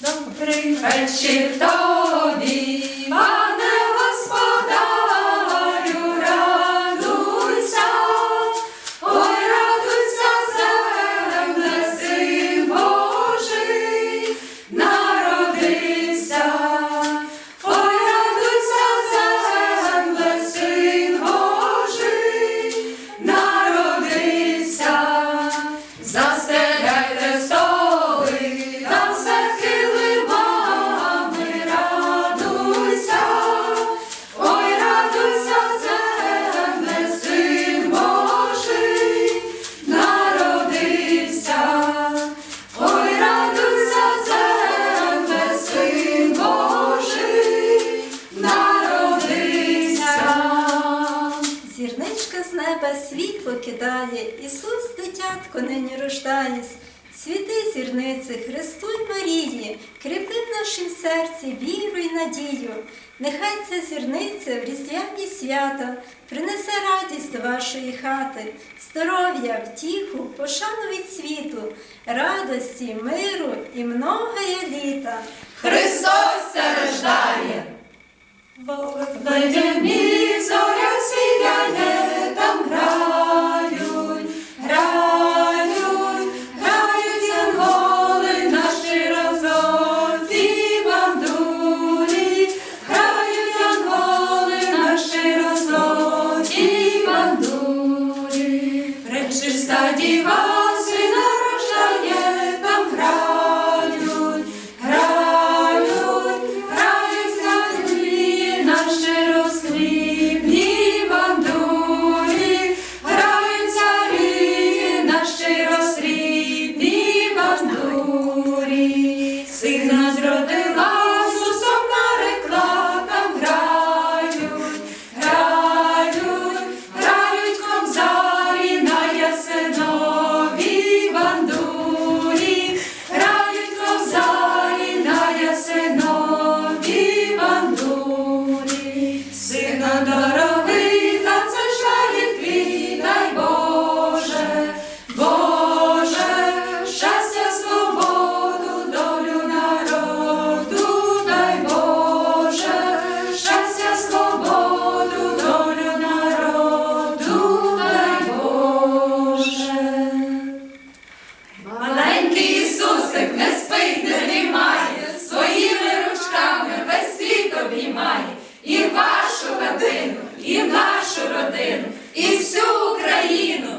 Добрий вечір тобі, Неба світло кидає, Ісус дитятко нині рождаясь. Світи зірниці, Христу й Марії, кріпи в нашім серці віру й надію. Нехай ця зірниця в різдвяні свята принесе радість до вашої хати, здоров'я, втіху, пошану від світу, радості, миру і многоє літа. Христос рождає. Вифлеємі зоря. Сина зроди. нашу родину і всю Україну.